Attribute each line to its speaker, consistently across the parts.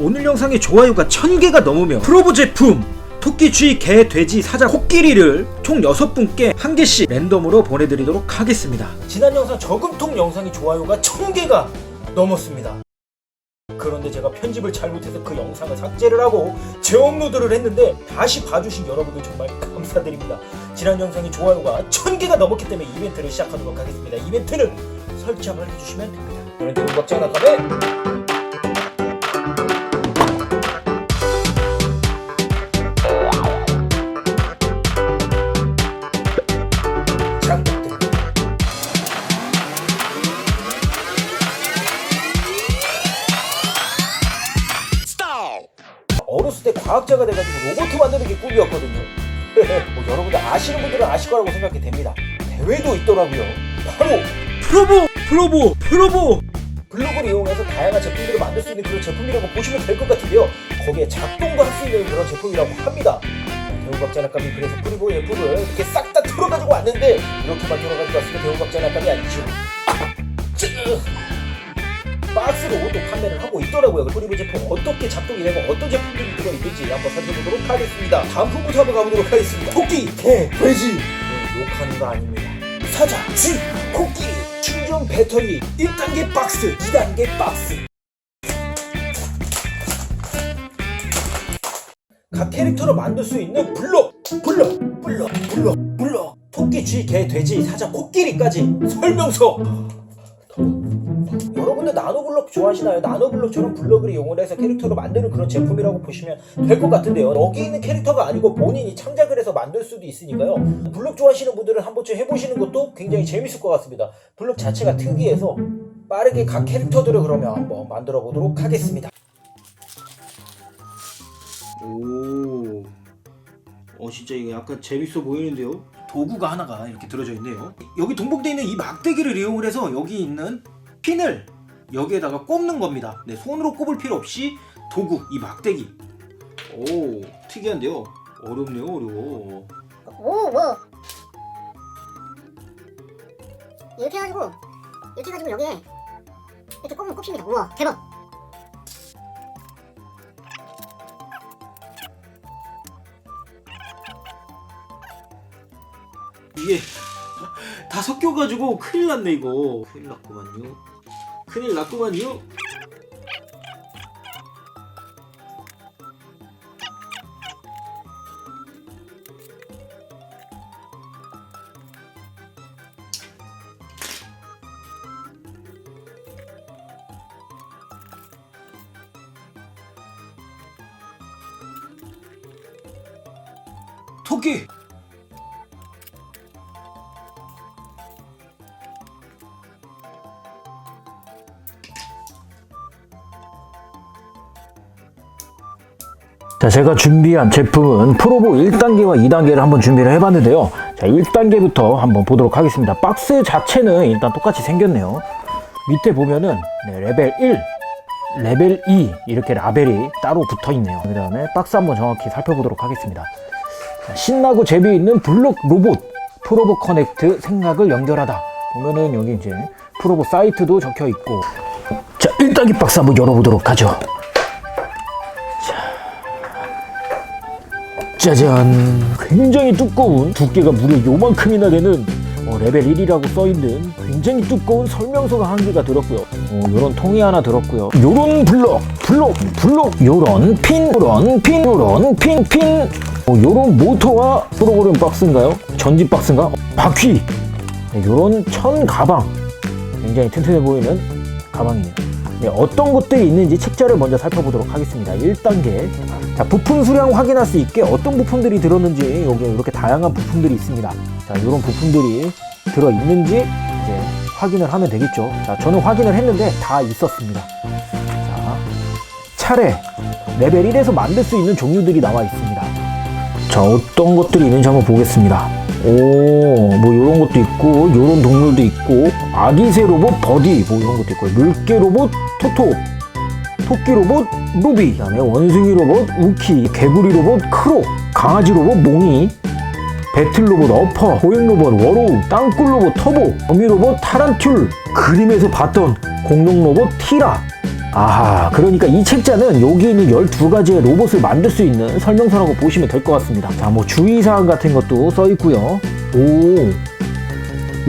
Speaker 1: 오늘 영상에 좋아요가 1000개가 넘으면 프로보 제품 토끼 쥐, 개, 돼지, 사자, 코끼리를 총 6분께 한 개씩 랜덤으로 보내드리도록 하겠습니다. 지난 영상 저금통 영상이 좋아요가 1000개가 넘었습니다. 그런데 제가 편집을 잘못해서 그 영상을 삭제를 하고 재업로드를 했는데 다시 봐주신 여러분들 정말 감사드립니다. 지난 영상이 좋아요가 1000개가 넘었기 때문에 이벤트를 시작하도록 하겠습니다. 이벤트는 설정을 해주시면 됩니다. 저는 대문박자 나감에 과학자가 돼가지고 로봇 만드는 게 꿈이었거든요. 뭐 여러분들 아시는 분들은 아실 거라고 생각이 됩니다. 대회도 있더라고요. 바로 프로보, 프로보, 프로보. 블로그를 이용해서 다양한 제품들을 만들 수 있는 그런 제품이라고 보시면 될 것 같은데요. 거기에 작동도 할 수 있는 그런 제품이라고 합니다. 대우각자 낙감이 그래서 프리보 예쁘를 이렇게 싹다 털어가지고 왔는데 이렇게만 털어가지고 왔으면 대우각자 낙감이 아니죠. 쯔. 박스로 또 판매를 하고 있더라고요. 그 프리보 제품 어떻게 작동이 되고 어떤 제품들이 들어있는지 한번 살펴보도록 하겠습니다. 다음 품부터 한번 가보도록 하겠습니다. 토끼, 개, 돼지. 네, 욕하는 거 아닙니다. 사자, 쥐, 코끼리, 충전 배터리, 1단계 박스, 2단계 박스. 각 캐릭터로 만들 수 있는 블록, 블록, 블록, 블록, 블록. 토끼, 쥐, 개, 돼지, 사자, 코끼리까지 설명서. 여러분들 나노블럭 좋아하시나요? 나노블럭처럼 블럭을 이용을 해서 캐릭터로 만드는 그런 제품이라고 보시면 될 것 같은데요. 여기 있는 캐릭터가 아니고 본인이 창작을 해서 만들 수도 있으니까요. 블럭 좋아하시는 분들은 한 번쯤 해보시는 것도 굉장히 재밌을 것 같습니다. 블럭 자체가 특이해서 빠르게 각 캐릭터들을 그러면 한번 만들어 보도록 하겠습니다. 오, 어 진짜 이거 약간 재밌어 보이는데요. 도구가 하나가 이렇게 들어져 있네요. 여기 동봉되어 있는 이 막대기를 이용을 해서 여기 있는 핀을 여기에다가 꼽는 겁니다. 네, 손으로 꼽을 필요 없이 도구, 이 막대기. 오, 특이한데요. 어렵네요, 어려워.
Speaker 2: 오, 뭐. 이렇게 해가지고, 이렇게 해가지고 여기에 이렇게 꼽으면 꼽힙니다. 우와, 대박.
Speaker 1: 이게 다 섞여가지고 큰일 났네 이거. 큰일 났구만요. 큰일 났구만요.
Speaker 3: 자, 제가 준비한 제품은 프로보 1단계와 2단계를 한번 준비를 해봤는데요. 자, 1단계부터 한번 보도록 하겠습니다. 박스 자체는 일단 똑같이 생겼네요. 밑에 보면은 네, 레벨 1, 레벨 2 이렇게 라벨이 따로 붙어 있네요. 그 다음에 박스 한번 정확히 살펴보도록 하겠습니다. 자, 신나고 재미있는 블록 로봇 프로보 커넥트 생각을 연결하다. 보면은 여기 이제 프로보 사이트도 적혀 있고. 자, 1단계 박스 한번 열어보도록 하죠. 짜잔. 굉장히 두꺼운 두께가 무려 요만큼이나 되는 어, 레벨 1이라고 써있는 굉장히 두꺼운 설명서가 한 개가 들었고요. 어, 요런 통이 하나 들었고요. 요런 블럭 블럭 블럭 요런 핀 요런 핀 요런 핀핀. 어, 요런 모터와 프로그램 박스인가요? 전지 박스인가? 어, 바퀴. 네, 요런 천 가방. 굉장히 튼튼해 보이는 가방이네요 네, 어떤 것들이 있는지 책자를 먼저 살펴보도록 하겠습니다 1단계 자, 부품 수량 확인할 수 있게 어떤 부품들이 들었는지 여기 이렇게 다양한 부품들이 있습니다. 자, 이런 부품들이 들어 있는지 이제 확인을 하면 되겠죠. 자, 저는 확인을 했는데 다 있었습니다. 자, 차례 레벨 1에서 만들 수 있는 종류들이 나와 있습니다. 자, 어떤 것들이 있는지 한번 보겠습니다. 오, 뭐 이런 것도 있고, 이런 동물도 있고, 아기새 로봇 버디, 뭐 이런 것도 있고, 물개 로봇 토토, 토끼 로봇 루비, 그다음에 원숭이 로봇 우키, 개구리 로봇 크로, 강아지 로봇 몽이,
Speaker 1: 배틀 로봇 어퍼, 보행로봇 워로우, 땅굴 로봇 터보, 어미 로봇 타란툴, 그림에서 봤던 공룡 로봇 티라. 아하, 그러니까 이 책자는 여기 있는 12가지의 로봇을 만들 수 있는 설명서라고 보시면 될 것 같습니다. 자, 뭐 주의사항 같은 것도 써 있고요. 오,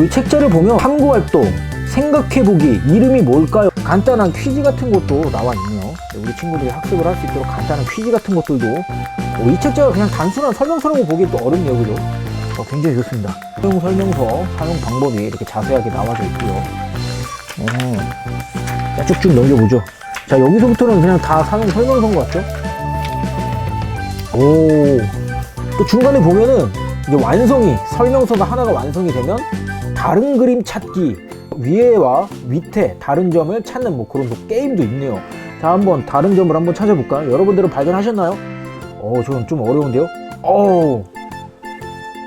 Speaker 1: 이 책자를 보면 탐구활동, 생각해보기, 이름이 뭘까요? 간단한 퀴즈 같은 것도 나와 있네요. 네, 우리 친구들이 학습을 할 수 있도록 간단한 퀴즈 같은 것들도 어, 이 책자가 그냥 단순한 설명서라고 보기엔 또 어렵네요, 그죠? 어, 굉장히 좋습니다. 사용 설명서, 사용 방법이 이렇게 자세하게 나와져 있고요. 어, 자, 쭉쭉 넘겨보죠. 자, 여기서부터는 그냥 다 사용 설명서인 것 같죠? 오, 또 중간에 보면은 이제 완성이, 설명서가 하나가 완성이 되면 다른 그림 찾기, 위에와 밑에 다른 점을 찾는 뭐 그런 또 게임도 있네요. 자, 한번 다른 점을 한번 찾아볼까요? 여러분들은 발견하셨나요? 어, 저는 좀 어려운데요? 어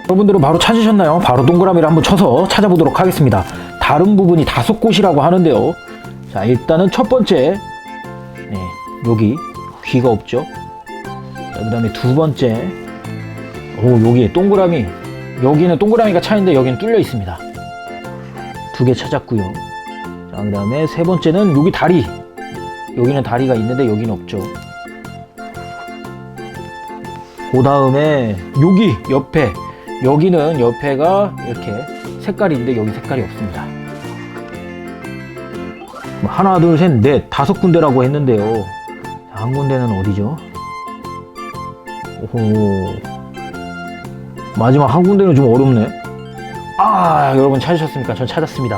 Speaker 1: 여러분들은 바로 찾으셨나요? 바로 동그라미를 한번 쳐서 찾아보도록 하겠습니다. 다른 부분이 다섯 곳이라고 하는데요. 자, 일단은 첫 번째, 네, 여기 귀가 없죠? 자, 그 다음에 두 번째, 오, 여기 동그라미, 여기는 동그라미가 차인데 여기는 뚫려 있습니다. 두 개 찾았고요. 자, 그 다음에 세 번째는 여기 다리. 여기는 다리가 있는데 여기는 없죠. 그 다음에 여기 옆에 여기는 옆에가 이렇게 색깔이 있는데 여기 색깔이 없습니다. 뭐 하나, 둘, 셋, 넷, 다섯 군데라고 했는데요. 자, 한 군데는 어디죠? 오호. 마지막 한 군데는 좀 어렵네. 아, 여러분 찾으셨습니까? 전 찾았습니다.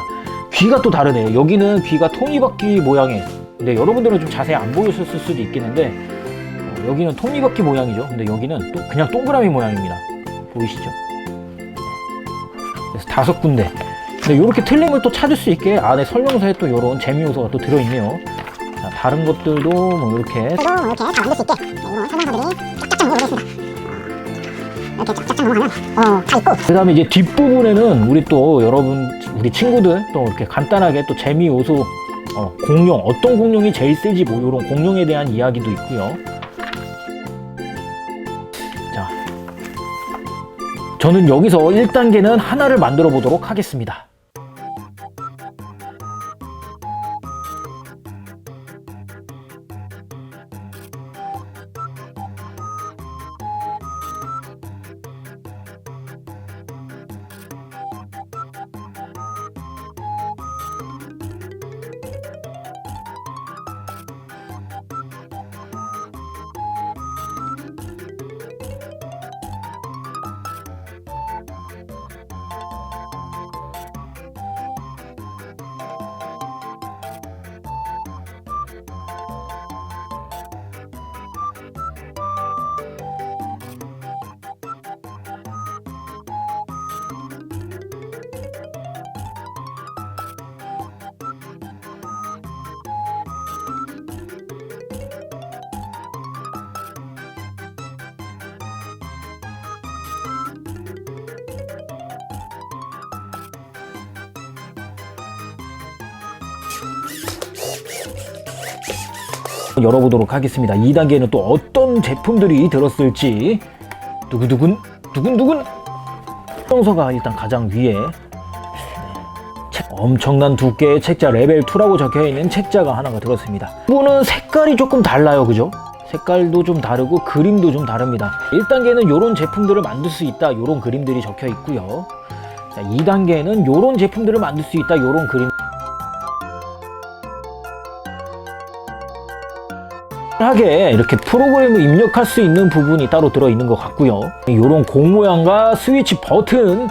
Speaker 1: 귀가 또 다르네요. 여기는 귀가 톱니바퀴 모양의. 근데 여러분들은 좀 자세히 안 보였을 수도 있겠는데 어, 여기는 톱니바퀴 모양이죠. 근데 여기는 또 그냥 동그라미 모양입니다. 보이시죠? 그래서 다섯 군데. 근데 이렇게 틀림을 또 찾을 수 있게 안에 설명서에 또 이런 재미 요소가 또 들어있네요. 자, 다른 것들도 뭐 이렇게
Speaker 2: 이렇게 다 만들 수 있게 네, 이런 설명서들이 쫙쫙 넘어오겠습니다. 이렇게 쫙쫙 넘어가면 어, 다 있고
Speaker 1: 그 다음에 이제 뒷부분에는 우리 또 여러분, 우리 친구들 또 이렇게 간단하게 또 재미 요소, 어, 공룡, 어떤 공룡이 제일 세지 뭐 이런 공룡에 대한 이야기도 있고요. 자. 저는 여기서 1단계는 하나를 만들어 보도록 하겠습니다. 열어보도록 하겠습니다. 2단계는 또 어떤 제품들이 들었을지 두근두근 두근두근 성서가 일단 가장 위에 엄청난 두께의 책자 레벨 2라고 적혀 있는 책자가 하나가 들었습니다. 이거는 색깔이 조금 달라요, 그죠? 색깔도 좀 다르고 그림도 좀 다릅니다. 1단계는 이런 제품들을 만들 수 있다, 이런 그림들이 적혀 있고요. 자, 2단계는 이런 제품들을 만들 수 있다, 이런 그림. 하게 이렇게 프로그램을 입력할 수 있는 부분이 따로 들어 있는 것 같고요. 이런 공 모양과 스위치 버튼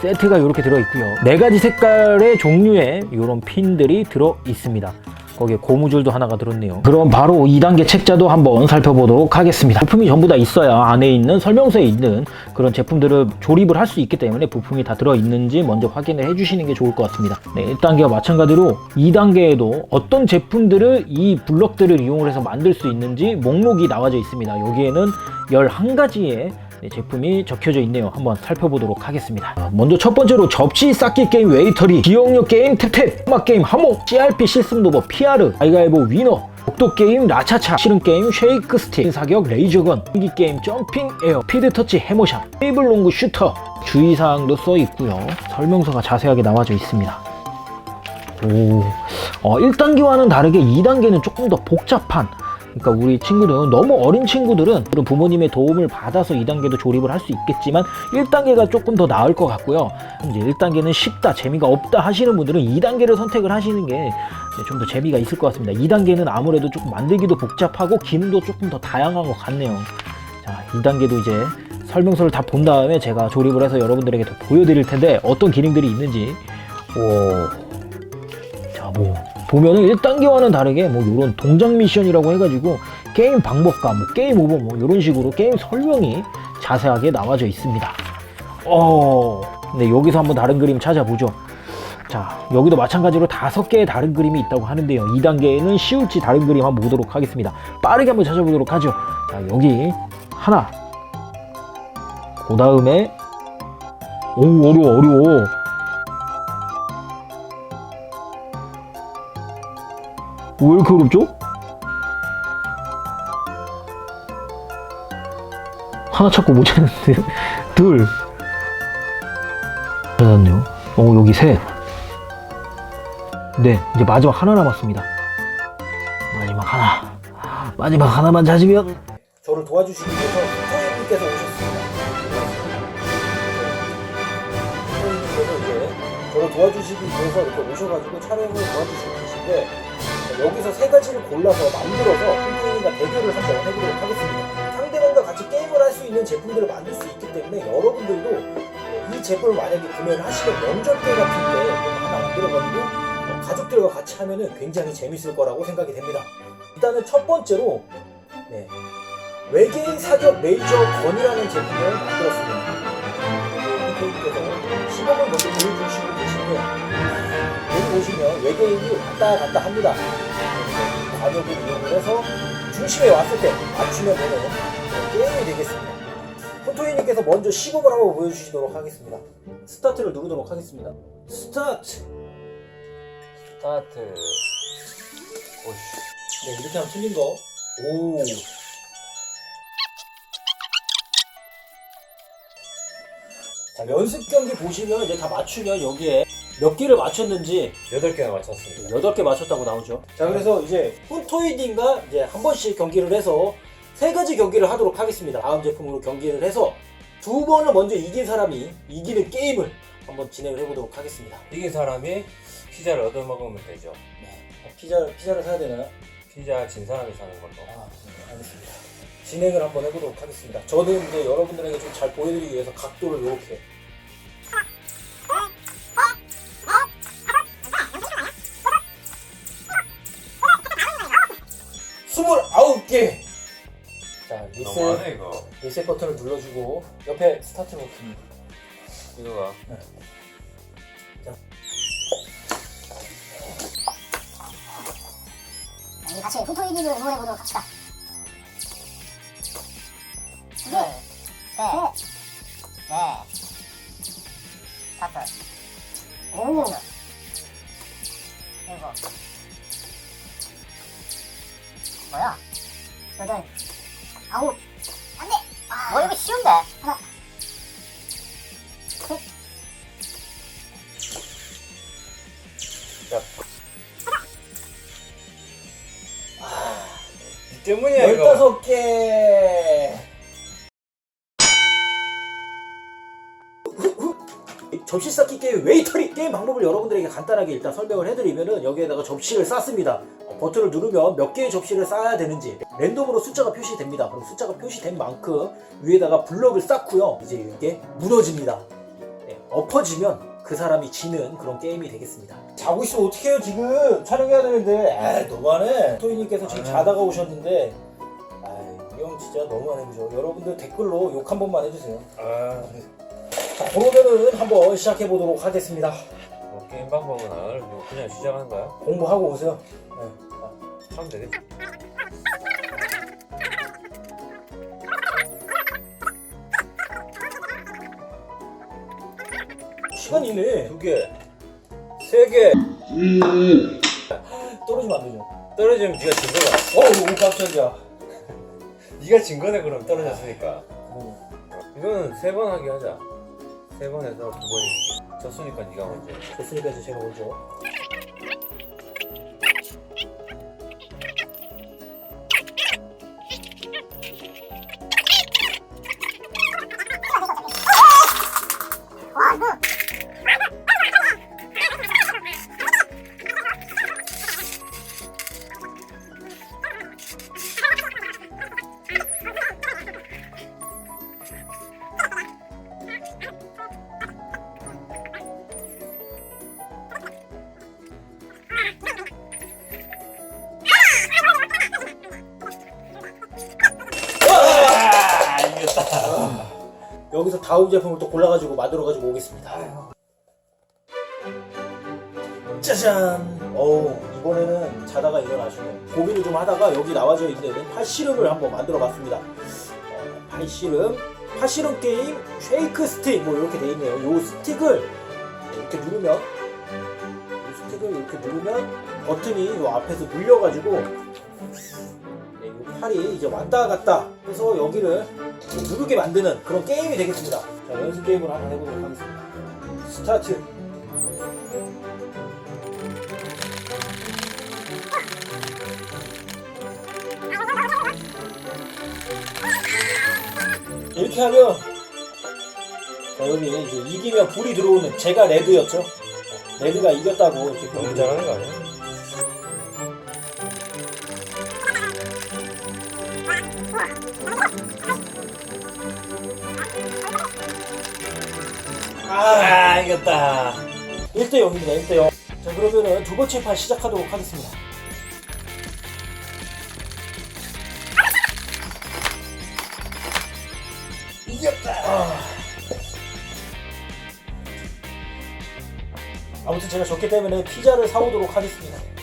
Speaker 1: 세트가 이렇게 들어 있고요. 네 가지 색깔의 종류의 이런 핀들이 들어 있습니다. 거기에 고무줄도 하나가 들었네요. 그럼 바로 2단계 책자도 한번 살펴보도록 하겠습니다. 부품이 전부 다 있어야 안에 있는 설명서에 있는 그런 제품들을 조립을 할 수 있기 때문에 부품이 다 들어있는지 먼저 확인을 해주시는 게 좋을 것 같습니다. 네, 1단계와 마찬가지로 2단계에도 어떤 제품들을 이 블럭들을 이용을 해서 만들 수 있는지 목록이 나와져 있습니다. 여기에는 11가지의 네, 제품이 적혀져 있네요. 한번 살펴보도록 하겠습니다. 아, 먼저 첫 번째로 접시 쌓기 게임 웨이터리, 기억력 게임 탭탭, 음악 게임 하모, CRP 실습 노버 피아르, 아이가이보 위너, 독도 게임 라차차, 실은 게임 쉐이크 스틱, 사격 레이저건, 공기 게임 점핑 에어, 피드 터치 해모션, 테이블 롱구 슈터,
Speaker 4: 주의사항도 써 있고요. 설명서가 자세하게 나와져 있습니다. 오, 어, 1단계와는 다르게 2단계는 조금 더 복잡한 그러니까 우리 친구들은 너무 어린 친구들은 그런 부모님의 도움을 받아서 2단계도 조립을 할 수 있겠지만 1단계가 조금 더 나을 것 같고요. 이제 1단계는 쉽다, 재미가 없다 하시는 분들은 2단계를 선택을 하시는 게 좀 더 재미가 있을 것 같습니다. 2단계는 아무래도 조금 만들기도 복잡하고 기능도 조금 더 다양한 것 같네요. 자, 2단계도 이제 설명서를 다 본 다음에 제가 조립을 해서 여러분들에게 더 보여드릴 텐데 어떤 기능들이 있는지 오, 자, 뭐 보면은 1단계와는 다르게 뭐 이런 동작 미션이라고 해가지고 게임 방법과 뭐 게임 오버 뭐 이런 식으로 게임 설명이 자세하게 나와져 있습니다. 어, 네 여기서 한번 다른 그림 찾아보죠. 자, 여기도 마찬가지로 다섯 개의 다른 그림이 있다고 하는데요. 2단계에는 쉬울지 다른 그림 한번 보도록 하겠습니다. 빠르게 한번 찾아보도록 하죠. 자, 여기 하나. 그 다음에 오 어려워 어려워. 왜 이렇게 어렵죠? 하나 찾고 못 찾는데. 둘. 찾았네요. 어 여기 셋네 이제 마지막 하나 남았습니다. 마지막 하나. 마지막 하나만 찾으면.
Speaker 1: 저를 도와주시기 위해서 토이님께서 오셨습니다. 토이님께서 이제 저를 도와주시기 위해서 이렇게 오셔가지고 촬영을 도와주시고 계신데 여기서 세 가지를 골라서 만들어서 토이님과 대결을 한번 해보도록 하겠습니다. 상대방과 같이 게임을 할 수 있는 제품들을 만들 수 있기 때문에 여러분들도 이 제품을 만약에 구매를 하시면 명절 때 같은 때 하나 만들어가지고 어, 가족들과 같이 하면은 굉장히 재밌을 거라고 생각이 됩니다. 일단은 첫 번째로 네, 외계인 사격 메이저 건이라는 제품을 만들었습니다. 홈페이지에서 시범을 먼저 보여주시고 계신데 보시면 외계인이 왔다 갔다 합니다. 관역을 이용을 해서 중심에 왔을 때 맞추면 되는 게임이 되겠습니다. 폰토이님께서 먼저 시범을 한번 보여주시도록 하겠습니다. 스타트를 누르도록 하겠습니다. 스타트!
Speaker 5: 스타트. 오씨.
Speaker 1: 네, 이렇게 하면 틀린 거. 오. 자, 연습 경기 보시면 이제 다 맞추면 여기에 몇 개를 맞췄는지
Speaker 5: 여덟 개나 맞췄습니다.
Speaker 1: 8개 맞췄다고 나오죠. 자, 그래서 이제 푼토이딩과 이제 한 번씩 경기를 해서 세 가지 경기를 하도록 하겠습니다. 다음 제품으로 경기를 해서 두 번을 먼저 이긴 사람이 이기는 게임을 한번 진행을 해보도록 하겠습니다.
Speaker 5: 이긴 사람이 피자를 얻어 먹으면 되죠.
Speaker 1: 피자, 피자를 사야 되나요?
Speaker 5: 피자 진 사람이 사는 걸로.
Speaker 1: 아, 네, 알겠습니다. 진행을 한번 해보도록 하겠습니다. 저는 이제 여러분들에게 좀 잘 보여드리기 위해서 각도를 이렇게. 스물아홉 개! 자, 리셋,
Speaker 5: 너무하네 이거.
Speaker 1: 리셋 버튼을 눌러주고, 옆에 스타트 버튼.
Speaker 5: 이거가.
Speaker 2: 우리 같이 푸푸이님을 응원해보도록 합시다. 뭐야? 여덟, 아홉, 안 돼! 뭐 이거 쉬운데? 하나, 셋,
Speaker 5: 이 때문이야 이거.
Speaker 1: 열다섯 개! 접시 쌓기 게임 웨이터리 게임 방법을 여러분들에게 간단하게 일단 설명을 해드리면은 여기에다가 접시를 쌓습니다. 어, 버튼을 누르면 몇 개의 접시를 쌓아야 되는지 랜덤으로 숫자가 표시됩니다. 그럼 숫자가 표시된 만큼 위에다가 블럭을 쌓고요. 이제 이게 무너집니다. 네, 엎어지면 그 사람이 지는 그런 게임이 되겠습니다. 자고 있으면 어떡해요 지금? 촬영해야 되는데. 아 너무하네. 토이님께서 지금 자다가 오셨는데. 아형 진짜 너무하네 그죠? 여러분들 댓글로 욕 한 번만 해주세요.
Speaker 5: 아,
Speaker 1: 자 그러면은 한번 시작해 보도록 하겠습니다.
Speaker 5: 뭐 게임 방법은 안 알고 그냥 시작하는 거야?
Speaker 1: 공부하고 오세요 네. 자,
Speaker 5: 하면 되겠지.
Speaker 1: 시간이 있네
Speaker 5: 두 개, 세 개.
Speaker 1: 떨어지면 안 되죠
Speaker 5: 떨어지면 네가 진 거야.
Speaker 1: 어우 깜짝이야
Speaker 5: 네가 진 거네 그럼 떨어졌으니까.
Speaker 1: 음,
Speaker 5: 이거는 세 번 하게 하자. 세 번에서 두 번이 졌으니까 네가 먼저.
Speaker 1: 됐으니까 이제 제가 먼저. 4호 제품을 또 골라가지고 만들어 가지고 오겠습니다. 짜잔! 어우, 이번에는 자다가 일어나시고 고민을 좀 하다가 여기 나와져 있는 파시름을 한번 만들어 봤습니다. 어, 파시름, 파시름 게임 쉐이크 스틱 뭐 이렇게 돼 있네요. 요 스틱을 이렇게 누르면 이 스틱을 이렇게 누르면 버튼이 요 앞에서 눌려가지고 팔이 이제 왔다 갔다 해서 여기를 누르게 만드는 그런 게임이 되겠습니다. 자, 연습 게임을 한번 해보도록 하겠습니다. 스타트! 이렇게 하면 자, 여기 이제 이기면 불이 들어오는 제가 레드였죠. 레드가 이겼다고 이렇게 불이
Speaker 5: 들어오는 거 아니야?
Speaker 1: 아,
Speaker 5: 아 이겼다.
Speaker 1: 1대 0입니다. 1대 0. 자, 그러면은 두 번째 판 시작하도록 하겠습니다. 이겼다. 아. 아무튼 제가 졌기 때문에 피자를 사오도록 하겠습니다.